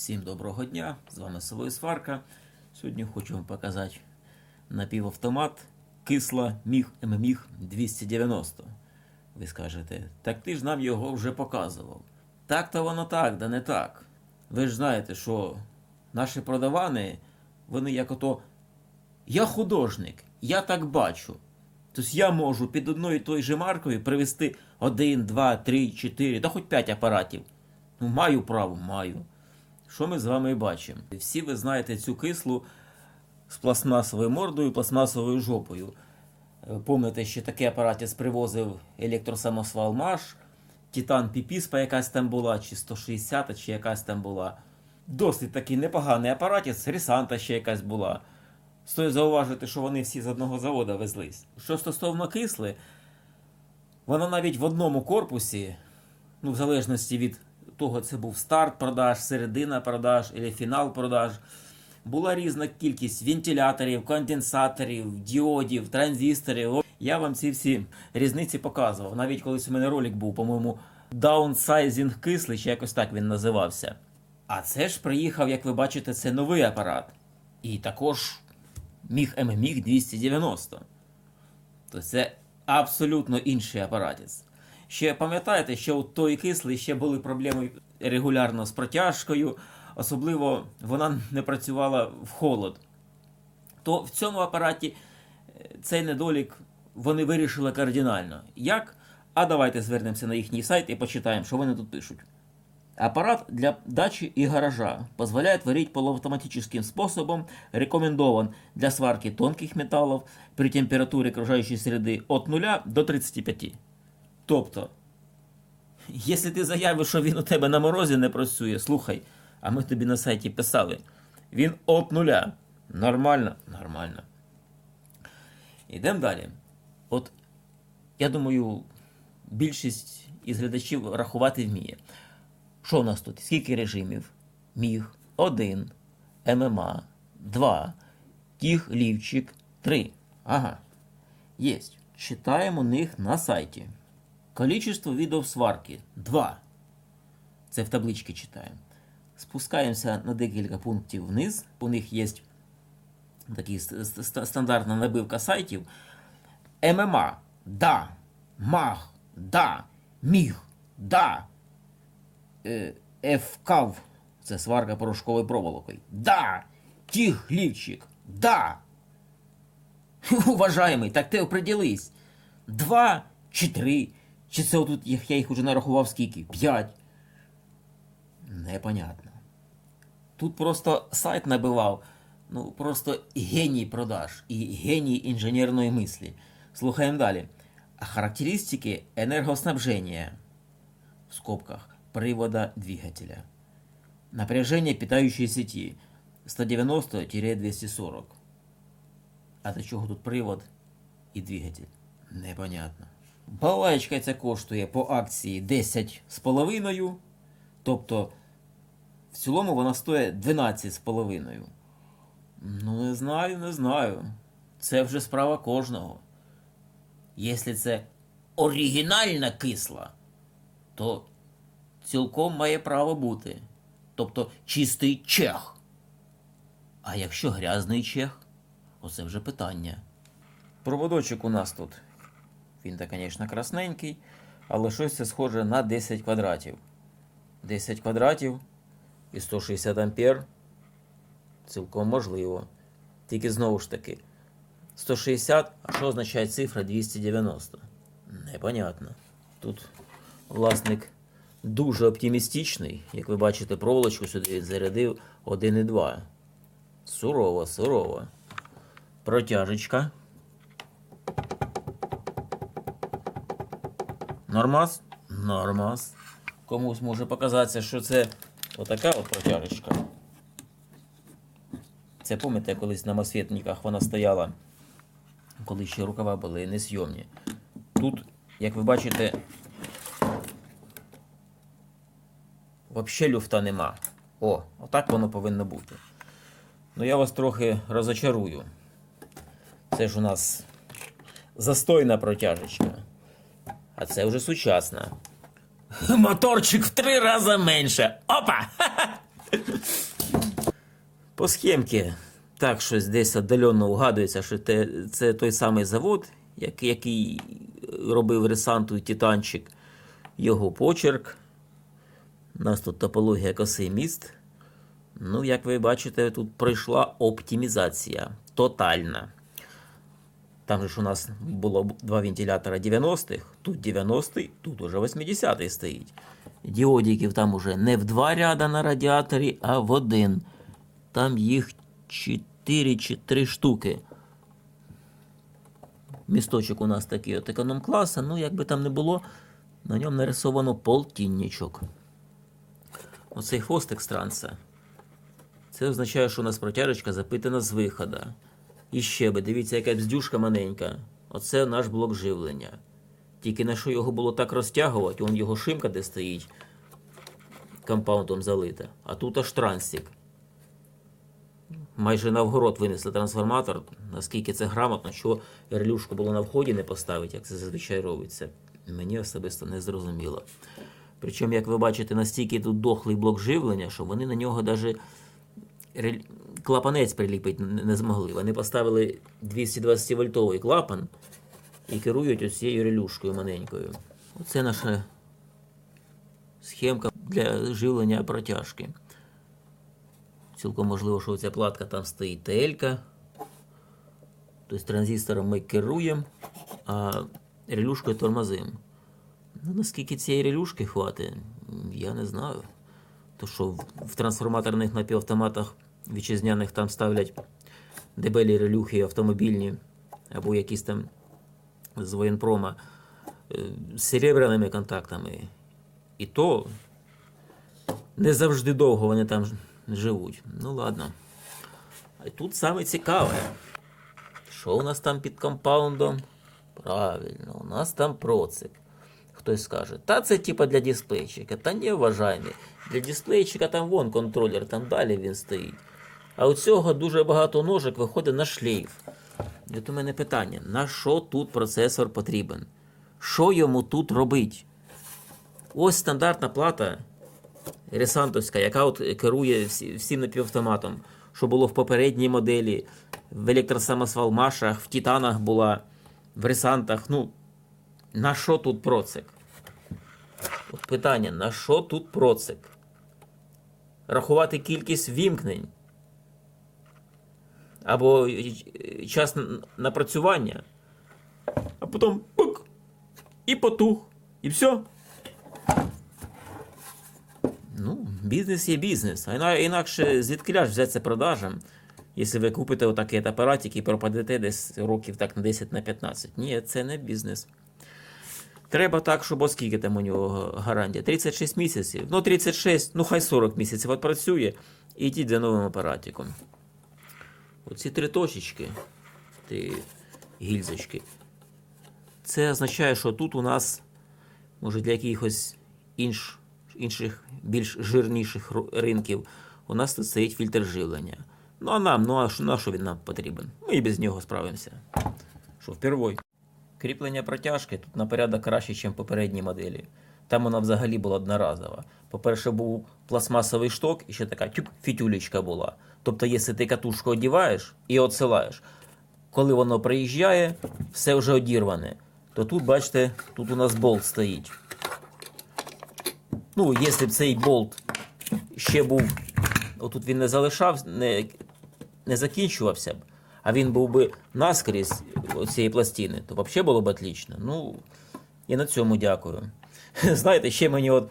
Всім доброго дня! З вами Совой Сварка. Сьогодні хочу вам показати напівавтомат кисла Міг ММІГ 290. Ви скажете, так ти ж нам його вже показував. Так то воно так, да не так. Ви ж знаєте, що наші продавани, вони як ото я художник, я так бачу. Тобто я можу під одною і тою же маркою привезти один, два, три, чотири, та хоч п'ять апаратів. Ну, маю право, маю. Що ми з вами бачимо? Всі ви знаєте цю кислу з пластмасовою мордою, пластмасовою жопою. Е, Помните, що такий апаратець привозив електросамосвал Маш, Титан Піпіспа якась там була, чи 160, чи якась там була. Досить такий непоганий апаратець, Рісанта ще якась була. Стоїть зауважити, що вони всі з одного заводу везлись. Що стосовно кисли, вона навіть в одному корпусі, ну, в залежності від того, це був старт продаж, середина продаж або фінал продаж, була різна кількість вентиляторів, конденсаторів, діодів, транзисторів. Я вам ці всі різниці показував. Навіть колись у мене ролик був, по-моєму, даунсайзінг кислий, чи якось так він називався. А це ж приїхав, як ви бачите, це новий апарат. І також міг ММІГ 290. Тобто це абсолютно інший апаратець. Ще пам'ятаєте, що у той кислий ще були проблеми регулярно з протяжкою, особливо вона не працювала в холод. То в цьому апараті е, цей недолік вони вирішили кардинально. Як? А давайте звернемося на їхній сайт і почитаємо, що вони тут пишуть. Аппарат для дачи и гаража позволяет варить полуавтоматическим способом, рекомендован для сварки тонких металлов при температуре окружающей среды от 0 до 35. Тобто, якщо ти заявиш, що він у тебе на морозі не працює, слухай, а ми тобі на сайті писали, він от нуля. Нормально, нормально. Ідемо далі. От, я думаю, більшість із глядачів рахувати вміє. Що у нас тут? Скільки режимів? Міг, 1, ММА, 2, Тіг, Лівчик, 3. Ага. Єсть. Читаємо них на сайті. Количество видов сварки 2. Це в табличці читаємо. Спускаємося на декілька пунктів вниз. У них є така стандартна набивка сайтів. ММА, да. МАГ, да. Міг, да. Е, ФКАВ, це сварка порошковою проволокою. Да! Тіг, лівчик, да! Уважаємий, так ти оприділись. Два чи три. Чи це отут їх- я їх уже нарахував скільки? П'ять. Непонятно. Тут просто сайт набивав. Ну, просто геній продаж і геній інженерної мислі. Слухаємо далі. Характеристики энергоснабжения в скобках привода двигателя. Напряжение питающей сети 190-240. А до чого тут привод і двигатель? Непонятно. Балаєчка ця коштує по акції 10,5. Тобто, в цілому вона стоїть 12,5. Ну, не знаю, не знаю. Це вже справа кожного. Якщо це оригінальна кисла, то цілком має право бути. Тобто чистий чех. А якщо грязний чех, оце вже питання. Проводочок у нас тут. Він, то, звісно, красненький, але щось це схоже на 10 квадратів. 10 квадратів і 160 ампер. Цілком можливо. Тільки знову ж таки. 160, а що означає цифра 290? Непонятно. Тут власник дуже оптимістичний. Як ви бачите, проволочку сюди зарядив 1,2. Сурово, сурово. Протяжечка. Нормас? Нормас. Комусь може показатися, що це отака от протяжечка. Це пам'ятаєте, колись на масвітниках вона стояла, коли ще рукава були несйомні. Тут, як ви бачите, взагалі люфта нема. О, отак воно повинно бути. Ну я вас трохи розочарую. Це ж у нас застойна протяжечка. А це вже сучасна. Моторчик в три рази менше. Опа! По схемці так щось десь віддалено угадується, що те, це той самий завод, як, який робив Ресанту і Титанчик. Його почерк. У нас тут топологія косий міст. Ну, як ви бачите, тут пройшла оптимізація тотальна. Там же ж у нас було два вентилятора 90-х, тут 90-й, тут уже 80-й стоїть. Діодиків там уже не в два ряда на радіаторі, а в один. Там їх 4 чи 3 штуки. Місточок у нас такий от економ-класа, ну як би там не було, на ньому нарисовано полтинничок. Оцей хвостик странця. Це означає, що у нас протяжечка запитана з виходу. І ще би, дивіться, яка бздюшка маленька. Оце наш блок живлення. Тільки на що його було так розтягувати, он його шимка, де стоїть, компаундом залита. А тут аж трансик. Майже навгород винесли трансформатор, наскільки це грамотно, що релюшку було на вході не поставити, як це зазвичай робиться. Мені особисто не зрозуміло. Причому, як ви бачите, настільки тут дохлий блок живлення, що вони на нього навіть клапанець приліпити не змогли. Вони поставили 220 вольтовий клапан і керують ось цією релюшкою маленькою. Оце наша схемка для живлення протяжки. Цілком можливо, що ця платка там стоїть ТЛ. Тобто транзистором ми керуємо, а релюшкою тормозимо. Ну, наскільки цієї релюшки хватить, я не знаю. То що в трансформаторних напівавтоматах вітчизняних там ставлять дебелі релюхи автомобільні або якісь там з воєнпрома е, з серебряними контактами. І то не завжди довго вони там живуть. Ну ладно. А тут саме цікаве. Що у нас там під компаундом? Правильно, у нас там процик. Хтось скаже, та це типа для дисплейчика. Та ні, вважайний. Для дисплейчика там вон контролер, там далі він стоїть. А у цього дуже багато ножик виходить на шлейф. І от у мене питання: на що тут процесор потрібен? Що йому тут робить? Ось стандартна плата Ресантовська, яка от керує всім напівавтоматом, що було в попередній моделі, в електросамосвал-машах, в Титанах була, в Ресантах. Ну, на що тут процик? От питання: на що тут процик? Рахувати кількість вімкнень? Або час напрацювання, а потім пук, і потух, і все. Ну, бізнес є бізнес. А інакше звідки ж взяться продажам, якщо ви купите отакий апаратик і пропадете десь років так на 10 на 15. Ні, це не бізнес. Треба так, щоб от скільки там у нього гарантія? 36 місяців. Ну, 36, ну хай 40 місяців от працює і йдіть за новим апаратиком. Оці три точечки, ті гільзочки. Це означає, що тут у нас, може, для якихось інш, інших більш жирніших ринків, у нас тут стоїть фільтр живлення. Ну а нам, ну а що, на що він нам потрібен? Ми і без нього справимося. Що, впервой. Кріплення протяжки тут на порядок краще, ніж в попередній моделі. Там вона взагалі була одноразова. По-перше, був пластмасовий шток і ще така тюк, фітюлечка була. Тобто, якщо ти катушку одіваєш і отсилаєш, коли воно приїжджає, все вже одірване. То тут, бачите, тут у нас болт стоїть. Ну, якщо б цей болт ще був, отут він не залишав, не, не закінчувався б, а він був би наскрізь цієї пластини, то взагалі було б отлично. Ну, і на цьому дякую. Знаєте, ще мені от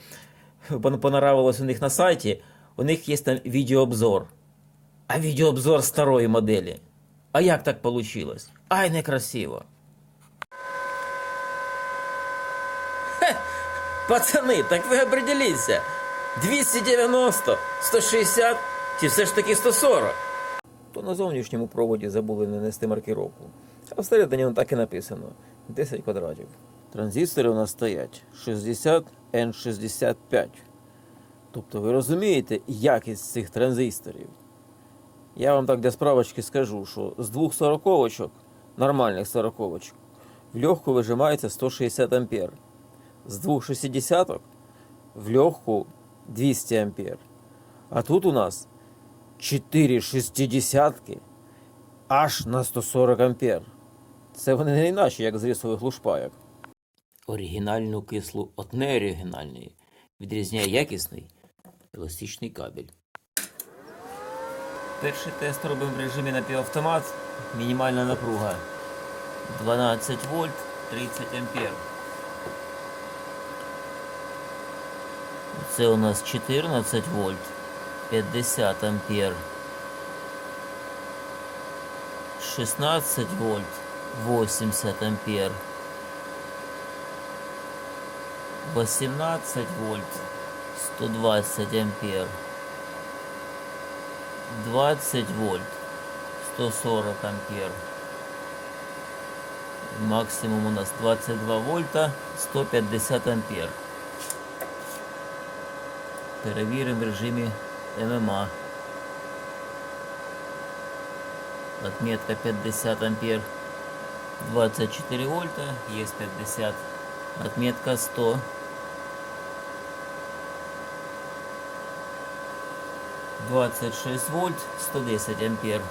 понравилось у них на сайті, у них є там відеообзор. А відеообзор старої моделі. А як так вийшло? Ай, некрасиво. Хе, пацани, так ви определіться. 290, 160 чи все ж таки 140? То на зовнішньому проводі забули нанести маркировку. А всередині так і написано: 10 квадратів. Транзистори у нас стоять 60 N65. Тобто ви розумієте якість цих транзисторів. Я вам так для справочки скажу, що з двох сороковочок, нормальних сороковочок, в легку вижимається 160 ампер. З двох 60 в легку 200 ампер. А тут у нас 4 шестидесятки аж на 140 ампер. Це вони не іначе, як з рисових лушпайок. Оригінальну кислу від неоригінальної відрізняє якісний еластичний кабель. Перший тест робимо в режимі напівавтомат. Мінімальна напруга 12 вольт 30 ампер. Це у нас 14 вольт 50 ампер. 16 вольт 80 ампер. 18 вольт 120 ампер. 20 вольт 140 ампер. Максимум у нас 22 вольта 150 ампер. Перевіримо в режимі ММА. Отметка 50 ампер. 24 вольта, есть 50. Отметка 100. Двадцать шесть вольт, 110 ампер.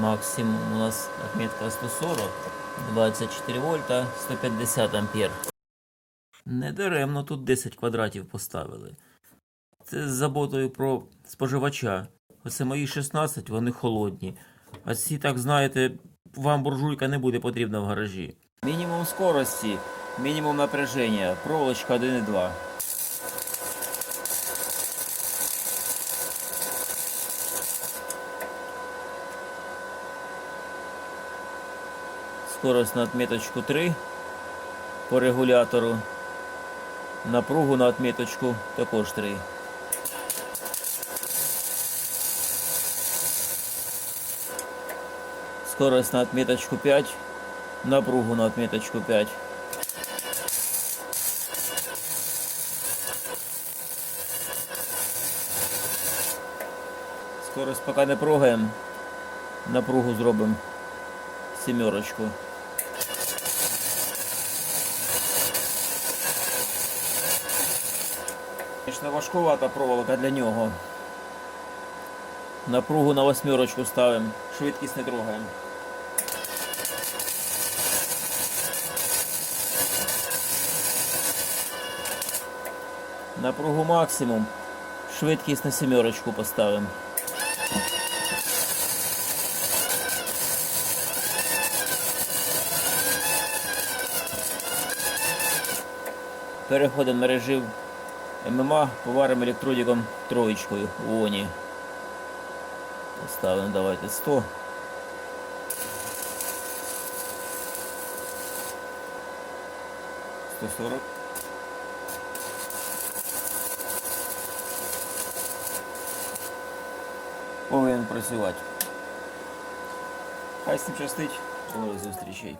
Максимум у нас отметка 140, 24 вольта, 150 ампер. Недаремно тут 10 квадратів поставили. Це з заботою про споживача. Оце мої 16, вони холодні. А ці, так знаєте, вам буржуйка не буде потрібна в гаражі. Мінімум скорості, мінімум напряження, проволочка 1,2. Скорость на отметочку 3 по регулятору. Напругу на отметочку також 3. Скорость на отметочку 5. Напругу на отметочку 5. Скорость поки не прогаємо. Напругу зробимо сімерочку. Звісно, важкувата проволока для нього. Напругу на восьмерочку ставимо, швидкість не трогаємо. Напругу максимум, швидкість на сімерочку поставимо. Переходимо на режим ММА, поваримо електродиком троєчкою в ОНі. Поставимо давайте 100. Сто сорок. Повинен працювати. Хай з цим щастить. До нових зустрічей.